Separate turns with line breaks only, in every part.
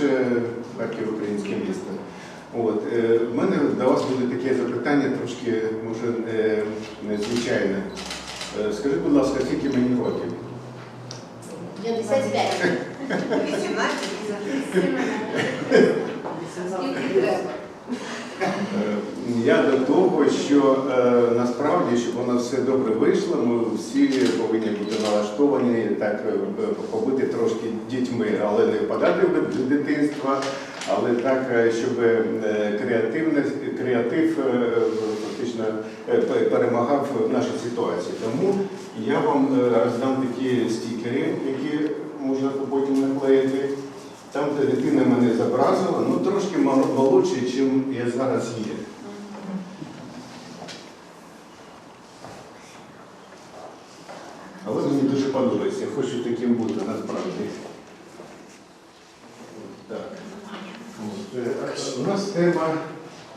так чи Харків українське місто. От, е, в мене до вас буде таке запитання, трошки може е, незвичайне. Е, Скажіть, будь ласка, скільки мені років?
55.
18
Скільки треба?
Я до того, що е, насправді, щоб воно все добре вийшло, ми всі повинні бути налаштовані так е, побути трошки дітьми, але не впадати в дитинство, але так, е, щоб е, креатив фактично перемагав в нашій ситуації. Тому я вам роздам такі стікери, які можна потім наклеїти. Там, де дитина мене зобразила, ну трошки молодше, ніж я зараз є. Але мені дуже подобається, я хочу таким бути насправді. Е, У нас тема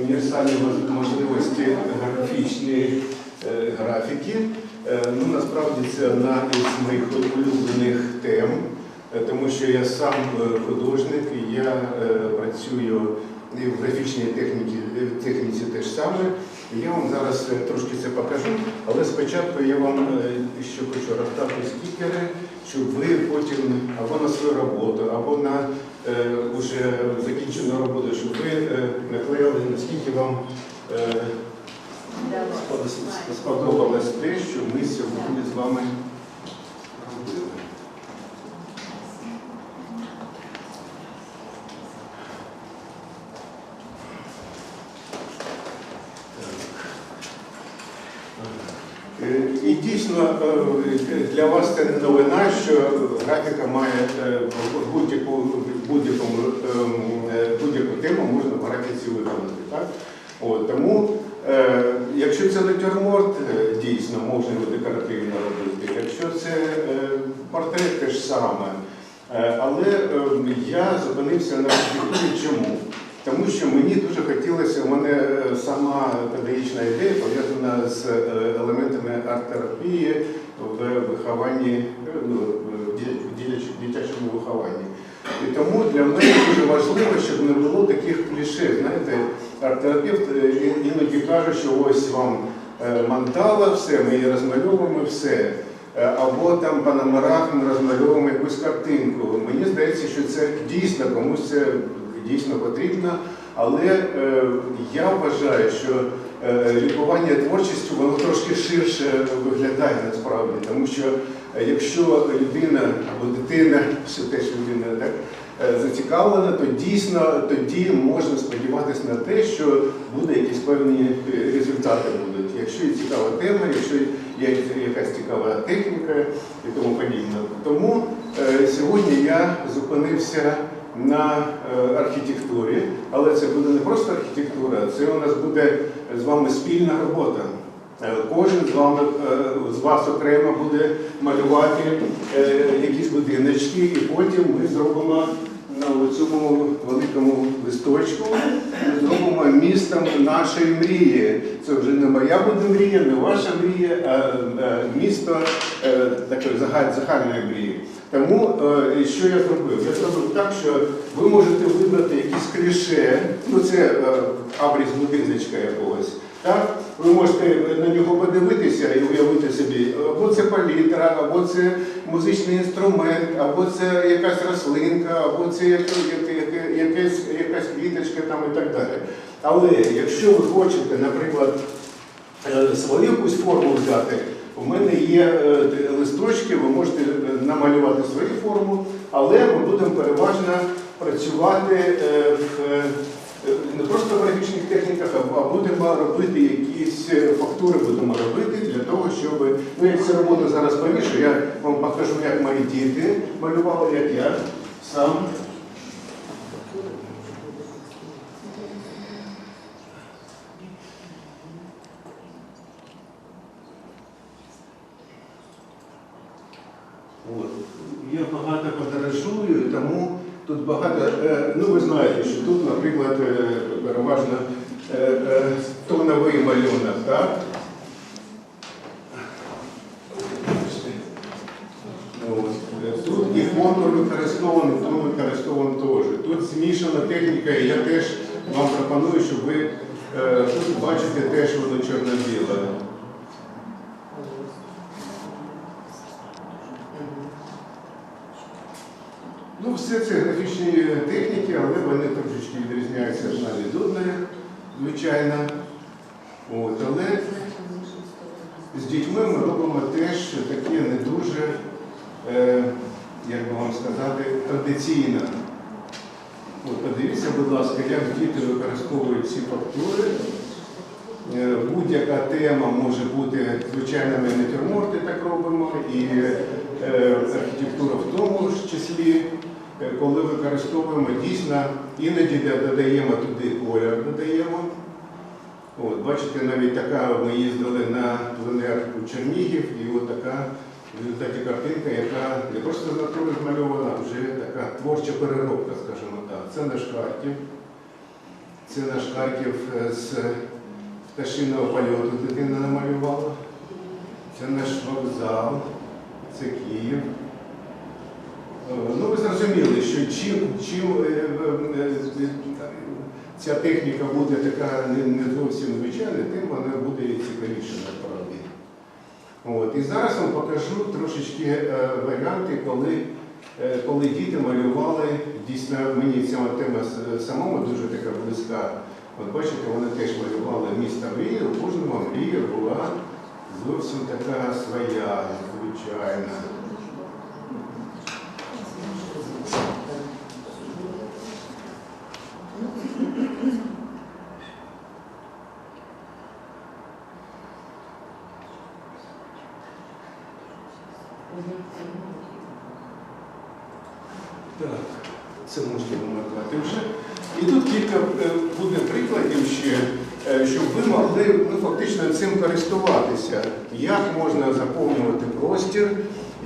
універсальні можливості графічної е, графіки. Е, Ну, насправді це одна із моїх улюблених тем, тому що я сам художник, і я працюю і в графічній техніці, техніці теж саме. Я вам зараз трошки це покажу, але спочатку я вам е, ще хочу роздати стікери, щоб ви потім або на свою роботу, або на е, уже закінчену роботу, щоб ви е, наклеїли, наскільки вам е, сподобалось те, що ми сьогодні з вами робили. Е, І дійсно е, для вас це не новина, що графіка має е, будь-яку ем, е, будь-яку тему можна в графіці виконати. Так? От, тому, е, якщо це натюрморт, е, дійсно можна його декоративно робити. Якщо це е, портрет, те ж саме. Е, Але ем, я зупинився на архітектурі. Чому? Тому що мені дуже хотілося, у мене е, сама педагогічна ідея пов'язана з е, елементами арт-терапії в вихованні, ну, в дитячому вихованні. І тому для мене дуже важливо, щоб не було таких кліше. Знаєте, арт-терапевт е, ін- іноді каже, що ось вам е, мандала, все, ми її розмальовуємо, все. Е, Або там по номерах ми розмальовуємо якусь картинку. Мені здається, що це дійсно комусь це дійсно потрібно, але е, я вважаю, що лікування творчістю воно трошки ширше виглядає насправді, тому що е, якщо людина або дитина, що людина так, е, зацікавлена, то дійсно тоді можна сподіватися на те, що буде якісь певні е, результати будуть. Якщо є цікава тема, якщо є якась цікава техніка і тому подібне. Тому е, сьогодні я зупинився на е, архітектурі, але це буде не просто архітектура, це у нас буде з вами спільна робота. Е, Кожен з вами е, з вас окремо буде малювати якісь будиночки, і потім ми зробимо на цьому великому листочку, ми зробимо містом нашої мрії. Це вже не моя буде мрія, не ваша мрія, а е, місто е, такої загальної мрії. Тому е, що я зробив? Я зробив так, що ви можете вибрати якісь кліше, ну це абріз будиночка якогось. Так? Ви можете на нього подивитися і уявити собі, або це палітра, або це музичний інструмент, або це якась рослинка, або це якась, якась квіточка там і так далі. Але якщо ви хочете, наприклад, е, свою якусь форму взяти. У мене є е, листочки, ви можете е, намалювати свою форму, але ми будемо переважно працювати в, не просто в графічних техніках, а- будемо робити якісь е, фактури, будемо робити для того, щоб ну, я цю роботу зараз повішу, я вам покажу, як мої діти малювали, як я сам. От. Я багато подорожую, тому Тут багато, е, ну ви знаєте, що тут, наприклад, е, переважно е, е, тоновий малюнок, так? Е, Тут і контур використований, тон використований теж. Тут змішана техніка, і я теж вам пропоную, щоб ви тут бачите теж воно чорно-біле. Ну, все це графічні техніки, але вони трошечки відрізняються одна від одної, звичайно. От, але з дітьми ми робимо теж таке не дуже, е, як би вам сказати, традиційно. От, подивіться, будь ласка, як діти використовують ці фактури. Е, Будь-яка тема може бути, звичайно, ми натюрморти так робимо, і е, архітектура в тому ж числі, коли використовуємо дійсно, іноді додаємо туди колір, додаємо. От, бачите, навіть така ми їздили на пленер у Чернігів, і от така в результаті картинка, яка не просто з натури змальована, а вже така творча переробка, скажімо так. Це наш Харків. Це наш Харків е, з пташиного польоту дитина намалювала. Це наш вокзал, це Київ. Е, Ну, ви зрозуміли, що чим, чим е, е, ця техніка буде така не, зовсім звичайна, тим вона буде цікавіша насправді. От. І зараз вам покажу трошечки варіанти, коли, коли діти малювали, дійсно мені ця тема самому дуже така близька. От бачите, вони теж малювали місто мрії, у кожного мрія була зовсім така своя, звичайна. Так, це можна вимикати вже. І тут кілька е, буде прикладів ще, е, щоб ви могли ну, фактично цим користуватися. Як можна заповнювати простір,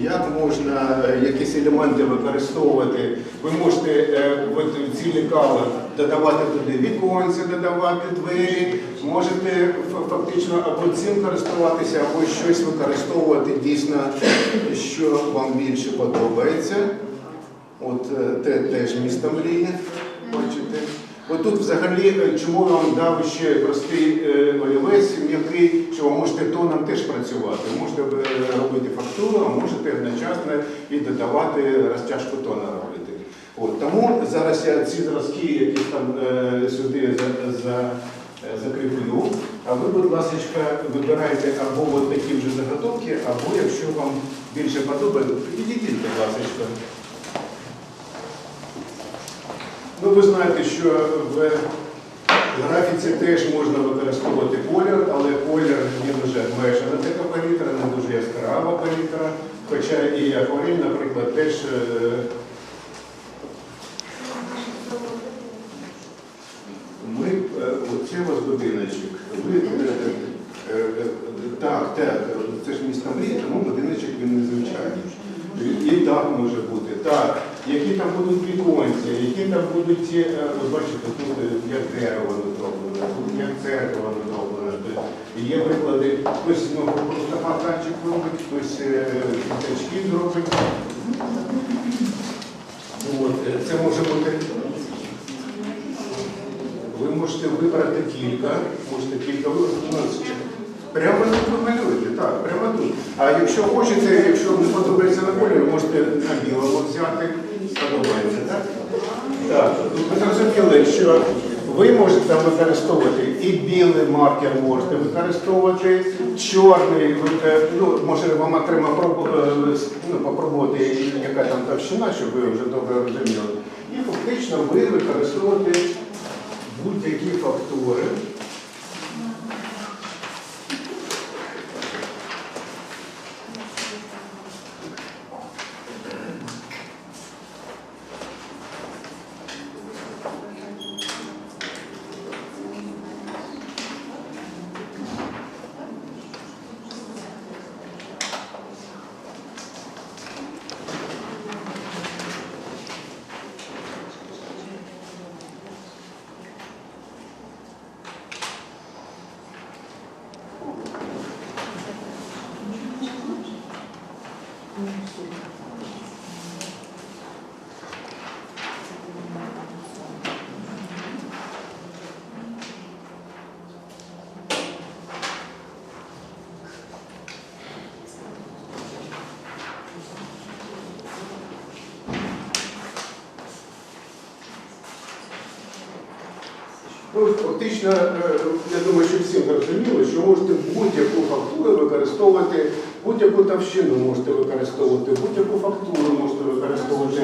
як можна е, якісь елементи використовувати. Ви можете от ці лекала додавати туди віконці, додавати двері, можете фактично або цим користуватися, або щось використовувати дійсно, що вам більше подобається. От е, те теж місто мрії, бачите. От тут взагалі, е, чому я вам дав ще простий е, олівець, м'який, що ви можете тоном теж працювати. Можете е, робити фактуру, а можете одночасно і додавати розтяжку тона робити. От, тому зараз я ці зразки, які там сюди за, за, закріплю, а ви, будь ласка, вибирайте або от такі вже заготовки, або якщо вам більше подобається, підійдіть, будь ласка. Ну, ви знаєте, що в графіці теж можна використовувати колір, але колір не дуже обмежена така палітра, не дуже яскрава палітра. Хоча і акварель, наприклад, теж. е, Ми, е, оце у вас будиночок. Ви, е, е, е, так, так, це ж місто мрії, тому будиночок він незвичайний. І- І так може бути. Так, які там які там будуть, е, ви бачите, тут е, як дерево зроблено, тут як церква. Тобто Є приклади, хтось ну, просто фонтанчик робить, хтось е, квіточки зробить. От, це може бути. Ви можете вибрати кілька, можете кілька вибрати. Прямо тут малюєте, так, прямо тут. А якщо хочете, якщо не подобається на колір, ви можете на білому взяти. Подобається, так? Так, ви зрозуміли, що ви можете там використовувати і білий маркер можете використовувати, чорний, е, ну, може вам окремо е, ну, попробувати, яка там товщина, щоб ви вже добре розуміли. І фактично ви використовуєте будь-які фактури. Ну, фактично, е, я думаю, що всім зрозуміло, що можете будь-яку фактуру використовувати, будь-яку товщину можете використовувати, будь-яку фактуру можете використовувати.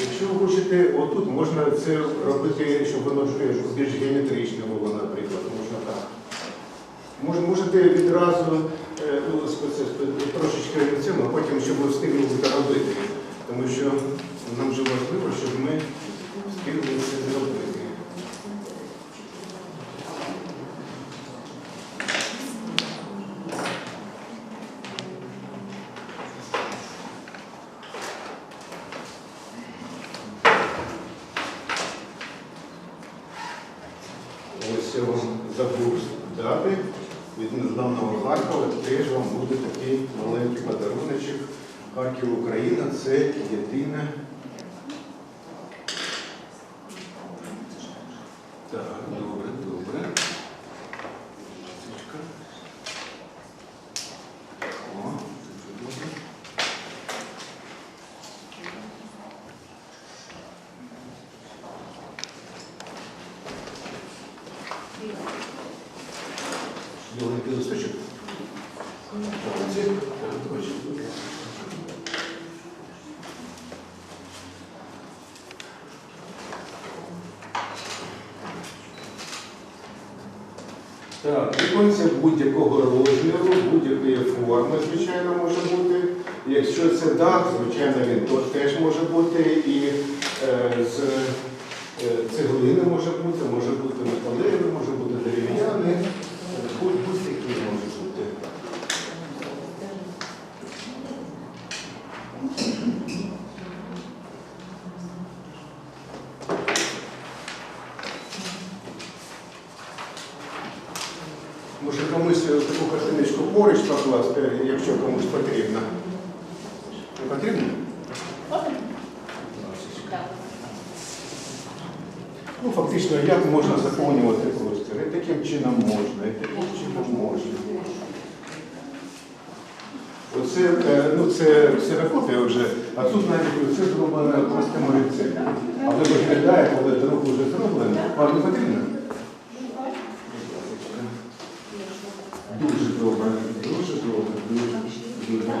Якщо ви хочете, отут можна це робити, щоб воно більш геометричне було, наприклад, можна так. Можете відразу е, ну, сп- сп- цьому, а потім, щоб ми встигли робити. Тому що нам вже важливо, щоб ми встигли це зробити. Ось я вам забув дати від незламного Харкова. Теж вам буде маленький подаруночок. Харків Україна це єдине. Так, добре, добре. Січка. О, це добре. Біленький листочок. Молодці. Так, ось. Так, будь-якого розміру, будь-якої форми, звичайно, може бути. Якщо це дах, звичайно, він теж може бути і е, з е, цеглини може бути, може бути металевий, може бути дерев'яний, е, будь- будь-який може бути. Може комусь таку картиночку поруч покласти, якщо комусь потрібно. Не потрібно? Ну, фактично, як можна заповнювати простір? І таким чином можна, і таким чином можна. Оце, е, ну, це ксерокопія вже, а тут навіть це зроблено простим олівцем. Але виглядає, коли друг вже зроблений. Вам не потрібно? Дуже добре, дуже добре, дуже, дуже.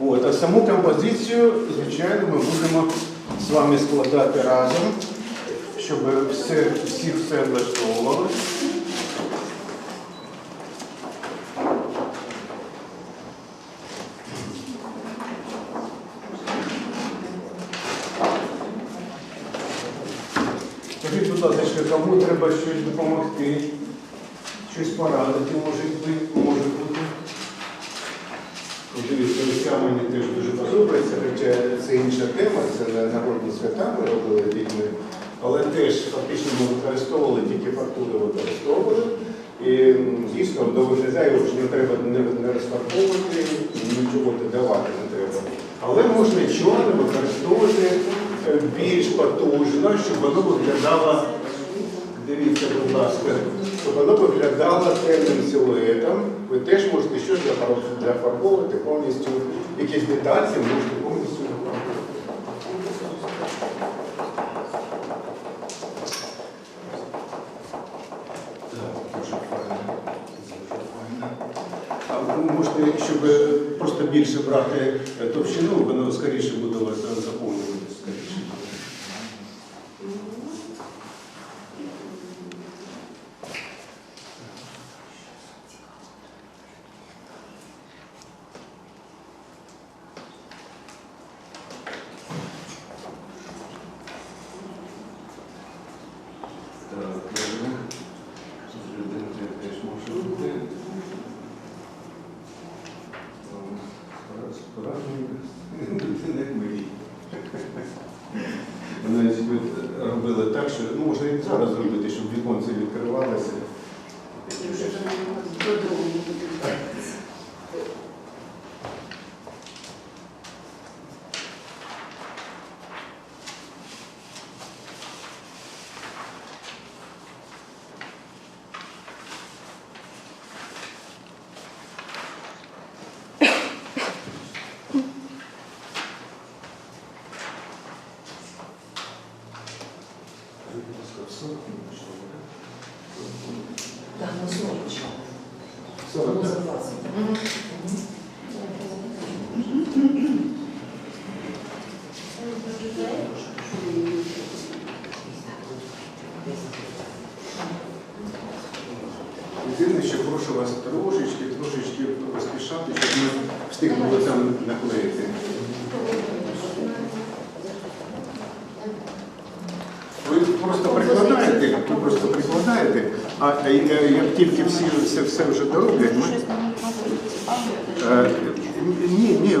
От, а саму композицію, звичайно, ми будемо з вами складати разом, щоб все, всіх все влаштовувало. Скажіть, будь ласка, кому треба щось допомогти, щось порадити, може бути, може бути. Дивіться, мені теж дуже подобається, хоча це інша тема, це народні свята ми робили дітьми, але теж фактично ми використовували тільки фактури використовували. І дійсно воно виглядає, що не треба не, розфарбовувати, нічого додавати не треба. Але можна чорне використовувати е, більш потужно, щоб воно виглядало, дивіться, будь ласка, щоб воно виглядало темним силуетом. Ви теж можете зафарбовувати повністю, якісь деталі можете повністю зафарбовувати. Можете, щоб просто більше брати товщину, воно скоріше буде вас заповнюватися. Так,
на
сонечко.
Тому.
Єдине, що прошу вас трошечки, трошечки поспішати, щоб ми встигнули там наклеїти. Ви просто прикладаєте, а е, як тільки всі це все вже дороблять, ми. Е, Ні, ні,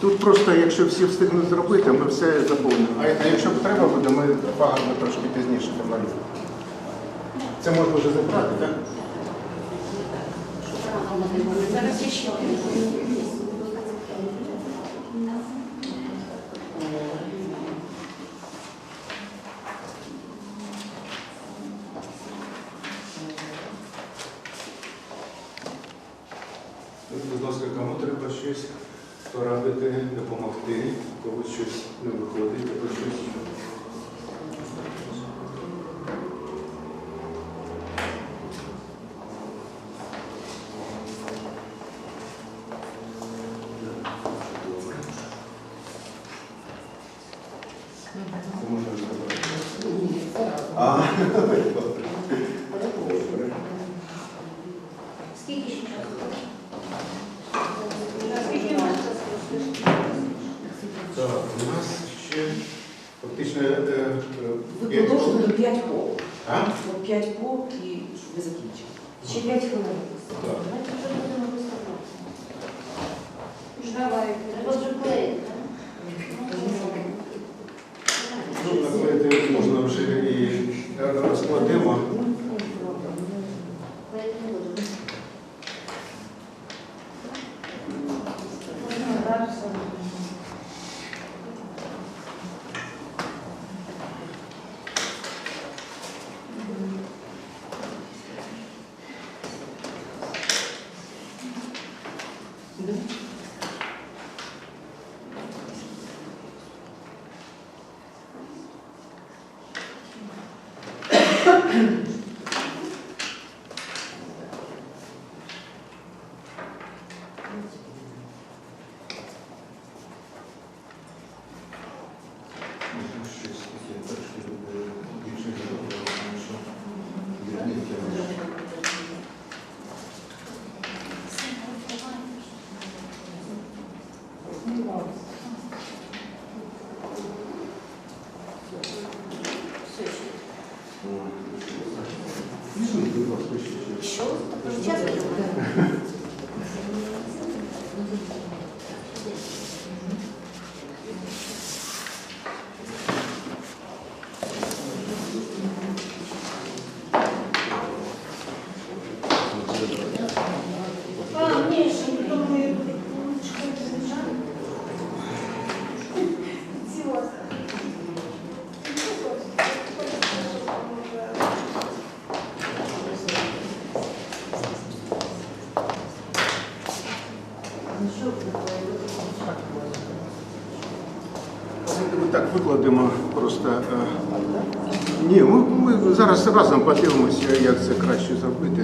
тут просто, якщо всі встигнуть зробити, ми все заповнимо. А якщо треба буде, ми погано трошки пізніше домалюємо. Це можна вже забрати, так?
Зараз ще один.
Будь ласка, кому треба щось порадити, допомогти, когось щось не виходить, або щось. Це можна вже забрати. Просто. е, Ні, ми, ми зараз разом подивимося, як це краще зробити.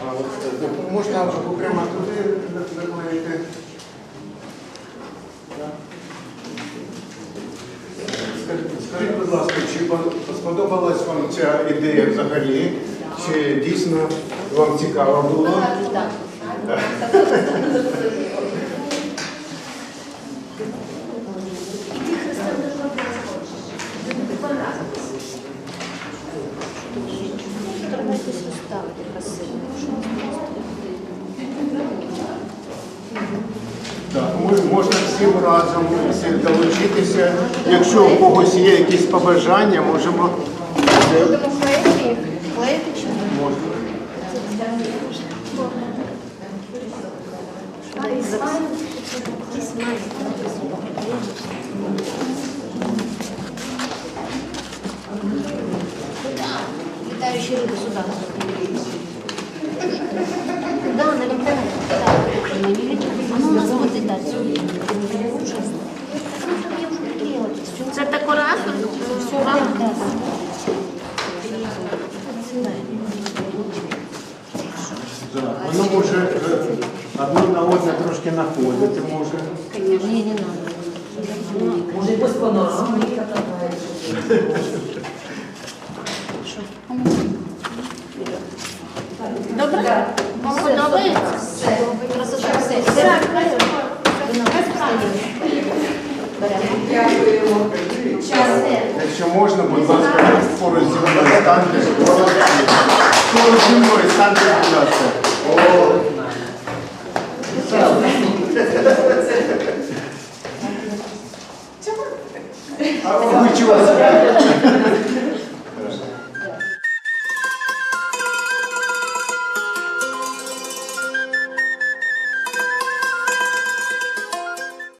Е, можна прямо туди наклеїти. Скажіть- будь ласка, чи сподобалась вам ця ідея взагалі? Чи дійсно вам цікаво було?
Старайтесь розставити красиво.
Так, ми, можна всім разом всім Якщо у когось є якісь побажання, можемо. 何?